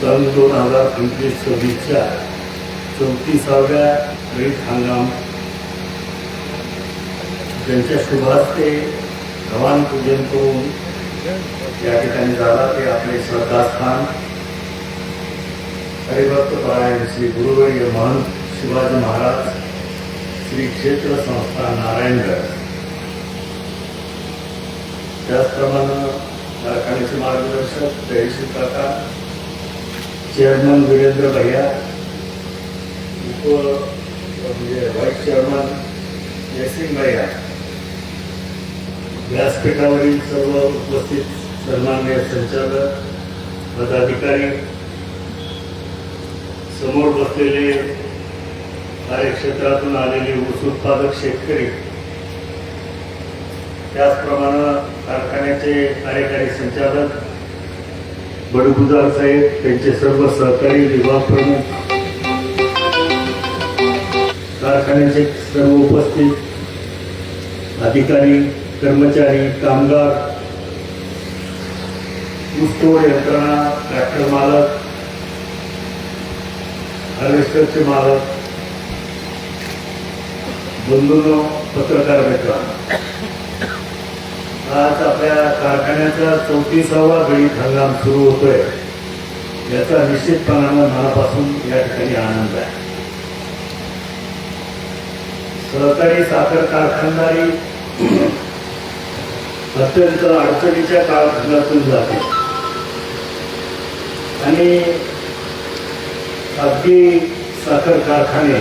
सन दोन हजार पंचवीस सव्वीसच्या चौतीसाव्या खरीप हंगाम. ज्यांच्या शुभास्ते भवान पूजन करून या ठिकाणी झाला ते आपले श्रद्धास्थान. हरिभक्त पारायण श्री गुरुवर्य महंत शिवाजी महाराज श्री क्षेत्र संस्था नारायणगड. त्याचप्रमाणे कारखान्याचे मार्गदर्शक जयश्री काका चेअरमन वीरेंद्र भैया उप म्हणजे व्हाईस चेअरमन जयसिंग भैया व्यासपीठावरील सर्व उपस्थित सन्मान्य संचालक पदाधिकारी समोर बसलेले कार्यक्षेत्रातून आलेले ऊस उत्पादक शेतकरी त्याचप्रमाणे कारखान्याचे कार्यकारी संचालक बडगुजार साहेब त्यांचे सर्व सहकारी विभाग प्रमुख कारखान्याचे सर्व उपस्थित अधिकारी कर्मचारी कामगार ऊसतोड यंत्रणा ट्रॅक्टर मालक हार्वेस्टरचे मालक बंधूंनो पत्रकार मित्रांनो आज आपल्या कारखान्याचा चौतीसावा गणित हंगाम सुरू होतोय. याचा निश्चितपणानं मनापासून या ठिकाणी आनंद आहे. सहकारी साखर कारखानदारी अत्यंत अडचणीच्या काळखंडातून जाते. आणि अगदी साखर कारखाने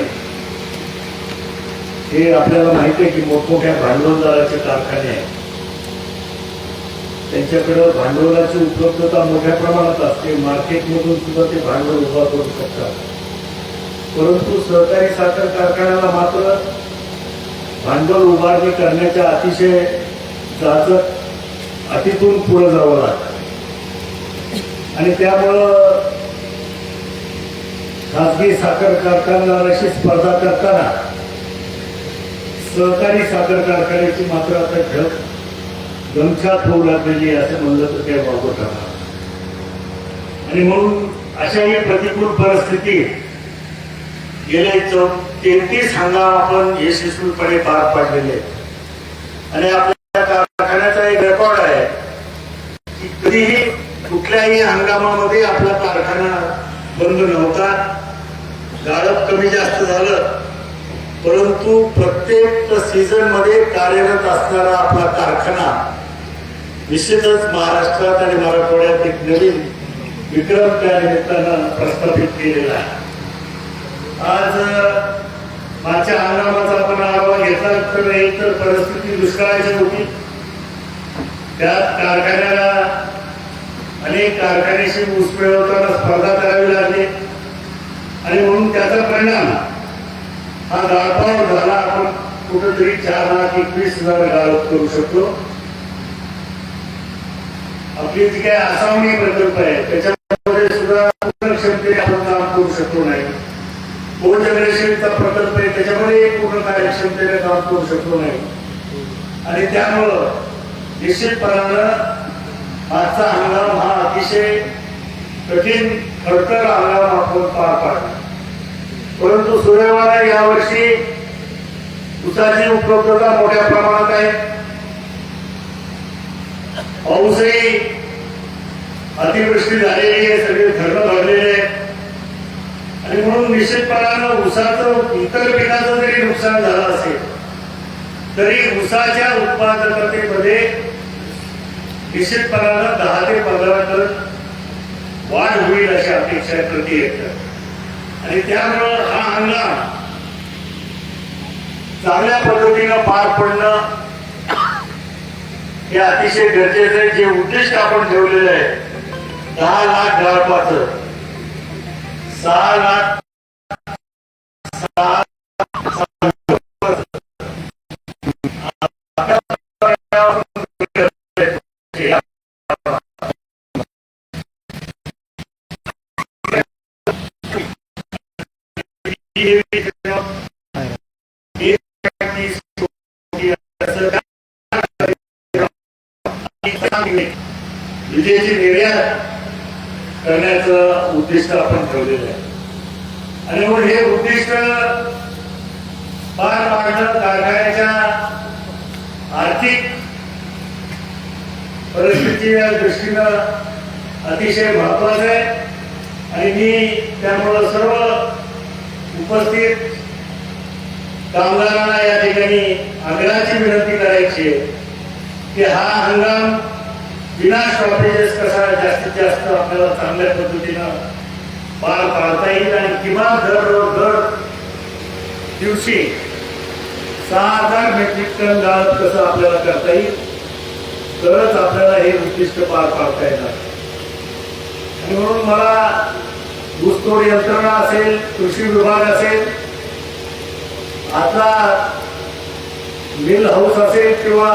हे आपल्याला माहिती आहे की मोठमोठ्या भांडवलदाराचे कारखाने आहेत. त्यांच्याकडं भांडवलाची उपलब्धता मोठ्या प्रमाणात असते. मार्केटमधून सुद्धा ते भांडवल उभा करू शकतात. परंतु सहकारी साखर कारखान्याला मात्र भांडवल उभारणी करण्याच्या अतिशय जाचक अटीतून पुढे जावं लागतं. आणि त्यामुळं खाजगी साखर कारखानदाराशी स्पर्धा करताना सहकारी साखर कारखान्याची मात्र आता ढग गमछात होऊ लागलेली असं म्हणलं तर ते बाबत राहणार आणि म्हणून अशा या प्रतिकूल परिस्थितीत गेले चौ तेहतीस हंगाम आपण यशस्वीपणे पार पाडलेले आणि आपल्या कारखान्याचा एक रेकॉर्ड आहे की कधीही कुठल्याही हंगामामध्ये आपला कारखाना बंद नव्हता. गाळप कमी जास्त झालं. परंतु प्रत्येक सीझनमध्ये कार्यरत असणारा आपला कारखाना निश्चितच महाराष्ट्रात आणि मराठवाड्यात एक नवीन विक्रम त्या निमित्तानं प्रस्थापित केलेला आहे. आज मागच्या हंगामाचा आपण आढावा घेतला तर नाही तर परिस्थिती दुष्काळाची होती त्यात कारखान्याला अनेक कारखान्याशी ऊस मिळवताना स्पर्धा करावी लागली. आणि म्हणून त्याचा परिणाम हा गाळपाव झाला. आपण कुठंतरी चार लाख एकवीस हजार गाळप करू शकतो. आपली जी काय आसावणी प्रकल्प आहे त्याच्यामध्ये सुद्धा पूर्ण क्षमतेने आपण काम करू शकतो नाही. को जनरेशनचा प्रकल्प आहे त्याच्यामध्ये पूर्ण कार्यक्षमतेने काम करू शकतो नाही. आणि त्यामुळं निश्चितपणानं आजचा हंगाम हा अतिशय कठीण खडतर हंगाम आपण पार पाडला. परंतु सुदैवाने यावर्षी उसाची उपलब्धता मोठ्या प्रमाणात आहे. पाऊसही अतिवृष्टी झालेली आहे सगळे धरणं भरलेले आहेत. आणि म्हणून निश्चितपणानं ऊसाचं इतर पिकाचं जरी नुकसान झालं असेल तरी ऊसाच्या उत्पादकतेमध्ये निश्चितपणानं दहा ते पंधरा टन वाढ होईल अशी अपेक्षा आहे प्रति हेक्टर. आणि त्यामुळं हा हंगाम चांगल्या पद्धतीनं पार पडणं हे अतिशय गरजेचं आहे जे उद्दिष्ट आपण ठेवलेलं आहे दहा लाख गाळपाचं सहा लाख Thank you निर्यात करण्याचं उद्दिष्ट आपण ठेवलेलं आहे. आणि मग हे उद्दिष्ट पार पाडणं कारखान्याच्या आर्थिक परिस्थितीच्या दृष्टीनं अतिशय महत्वाचं आहे. आणि मी त्यामुळं सर्व उपस्थित कामगारांना या ठिकाणी आग्रहाची विनंती करायची आहे की हा हंगाम विना शॉर्टेजेस कसा जास्तीत जास्त आपल्याला चांगल्या पद्धतीनं पार पाडता येईल आणि किमान दर दर दिवशी सहा हजार मेट्रिक टन डाळ कसं आपल्याला करता येईल? तरच आपल्याला हे उद्दिष्ट पार पाडता येणार. आणि म्हणून मला ऊसतोड यंत्रणा असेल कृषी विभाग असेल आता मिल हाऊस असेल किंवा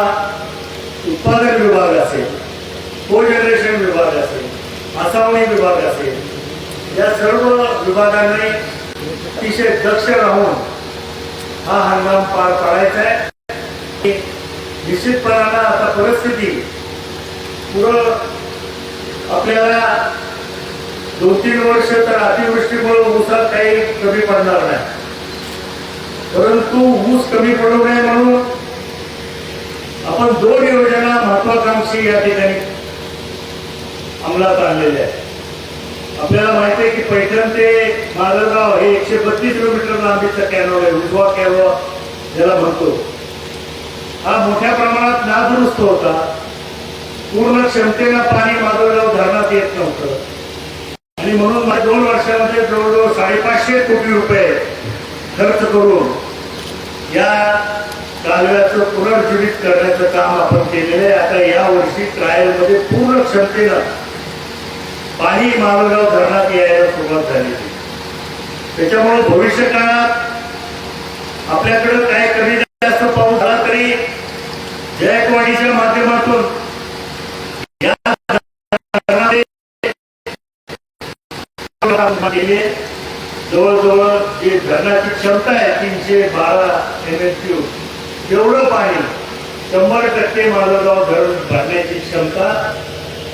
उत्पादन विभाग असेल को जनरेशन विभाग असेल आसावणी विभाग असेल या सर्व विभागांनी अतिशय दक्ष राहून हा हंगाम पार पाडायचा आहे. निश्चितपणानं आता परिस्थिती पुढं आपल्याला दोन तीन वर्ष तर अतिवृष्टीमुळे ऊसात काही कमी पडणार नाही. परंतु ऊस कमी पडू नये म्हणून आपण दोन योजना महत्वाकांक्षी या ठिकाणी अंमलात आणलेल्या आहेत. आपल्याला माहिती आहे की पैठण ते माजलगाव हे एकशे बत्तीस किलोमीटर लांबीचा कॅनॉल आहे उजवा कॅनॉल ज्याला म्हणतो. हा मोठ्या प्रमाणात नादुरुस्त होता. पूर्ण क्षमतेनं पाणी माजलगाव धरणात येत नव्हतं. आणि म्हणून दोन वर्षामध्ये जवळजवळ साडेपाचशे कोटी रुपये खर्च करून या कालव्याचं पुनर्जीवित करण्याचं काम आपण केलेलं आहे. आता या वर्षी ट्रायलमध्ये पूर्ण क्षमतेनं पाणी मालगाव धरणात यायला सुरुवात झाली. त्याच्यामुळे भविष्य काळात आपल्याकडे काय कमी जास्त पाऊस झाला तरी जयकवाडीच्या माध्यमातून या जवळजवळ जे धरणाची क्षमता आहे तीनशे बारा एम एस क्यू तेवढं पाणी शंभर टक्के मालगाव धरण भरण्याची क्षमता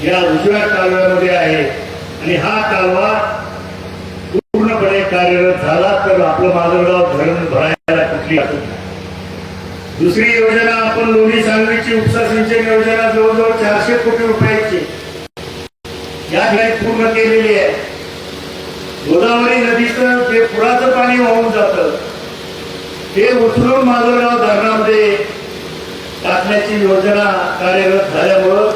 या उजव्या कालव्यामध्ये आहे. आणि हा कालवा पूर्णपणे कार्यरत झाला तर आपलं माधवराव धरण भरायला कुठली दुसरी योजना आपण लोणी सांगलीची उपसा सिंचन योजना जवळजवळ चारशे कोटी रुपयाची. या ठिकाणी पूर्ण केलेली आहे. गोदावरी नदीचं जे पुराचं पाणी वाहून जातं ते उचलून माधवराव धरणामध्ये टाकण्याची योजना कार्यरत झाल्यामुळं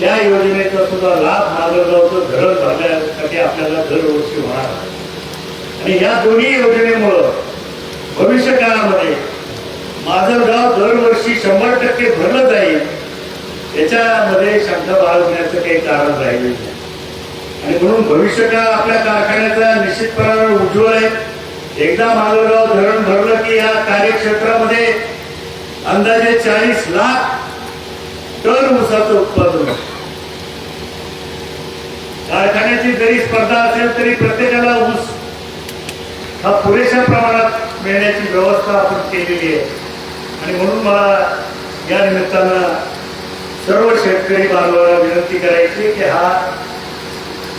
त्या योजनेचा सुद्धा लाभ माजलगावचं धरण भरण्यासाठी आपल्याला दरवर्षी होणार आणि या दोन्ही योजनेमुळं भविष्य काळामध्ये माझं गाव दरवर्षी शंभर टक्के भरलं जाईल याच्यामध्ये शंका बाळगण्याचं काही कारण राहिलेलं नाही. आणि म्हणून भविष्य काळ आपल्या कारखान्याचा निश्चितपणानं उज्ज्वल आहे. एकदा मालगाव धरण भरलं की या कार्यक्षेत्रामध्ये अंदाजे चाळीस लाख टन ऊसाचं उत्पादन. कारखान्याची जरी स्पर्धा असेल तरी प्रत्येकाला ऊस हा पुरेशा प्रमाणात मिळण्याची व्यवस्था आपण केलेली आहे. आणि म्हणून मला या निमित्तानं सर्व शेतकरी बांधवाला विनंती करायची की हा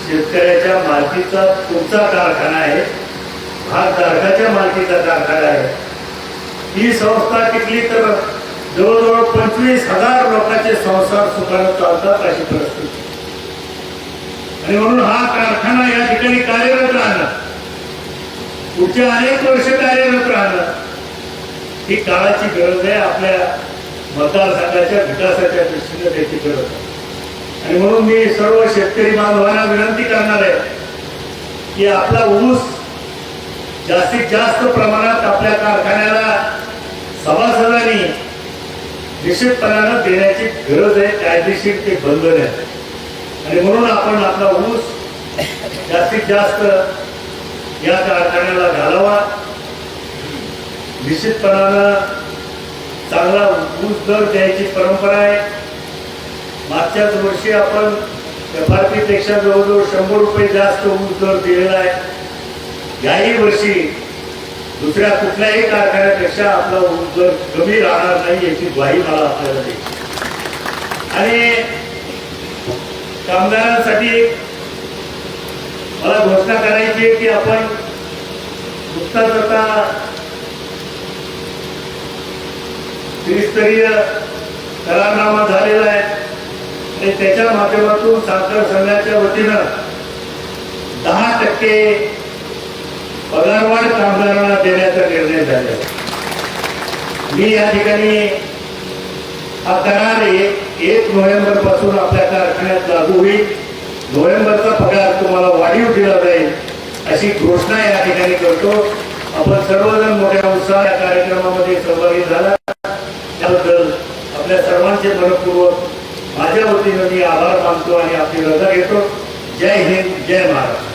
शेतकऱ्याच्या मालकीचा तुमचा कारखाना आहे भागधारकाच्या मालकीचा कारखाना आहे. ही संस्था टिकली तर जवळजवळ पंचवीस हजार लोकांचे संसार सुखानं चालतात अशी परिस्थिती. आणि म्हणून हा कारखाना या ठिकाणी कार्यरत राहणार. पुढच्या अनेक वर्ष कार्यरत राहणार. ही काळाची गरज आहे आपल्या मतदारसंघाच्या विकासाच्या दृष्टीने त्याची गरज आहे. आणि म्हणून मी सर्व शेतकरी बांधवांना विनंती करणार आहे की आपला ऊस जास्तीत जास्त प्रमाणात आपल्या कारखान्याला सभासदांनी निश्चितपणानं देण्याची गरज आहे कायदेशीर ते बंधन आहे आणि म्हणून आपण आपला ऊस जास्तीत जास्त या कारखान्याला घालावा. निश्चितपणानं चांगला ऊस दर द्यायची परंपरा आहे. मागच्याच वर्षी आपण एफ आरपेक्षा जवळजवळ शंभर रुपये जास्त ऊस दर दिलेला आहे. याही वर्षी दुसऱ्या कुठल्याही कारखान्यापेक्षा आपला जर कमी राहणार नाही याची ग्वाही मला आपल्याला द्यायची आणि कामगारांसाठी मला घोषणा करायची आहे की आपण नुकताच आता त्रिस्तरीय करारनामा झालेला आहे. आणि त्याच्या माध्यमातून साखर संघाच्या वतीनं दहा टक्के पगारवाढ कामगारांना देण्याचा निर्णय झाला. मी या ठिकाणी हा करार एक नोव्हेंबरपासून आपल्या कारखान्यात लागू होईल. नोव्हेंबरचा पगार तुम्हाला वाढीव दिला जाईल अशी घोषणा या ठिकाणी करतो. आपण सर्वजण मोठ्या उत्साह या कार्यक्रमामध्ये सहभागी झाला. त्याबद्दल आपल्या सर्वांचे मनपूर्वक माझ्या वतीनं मी आभार मानतो आणि आपली रजा घेतो. जय हिंद जय महाराष्ट्र.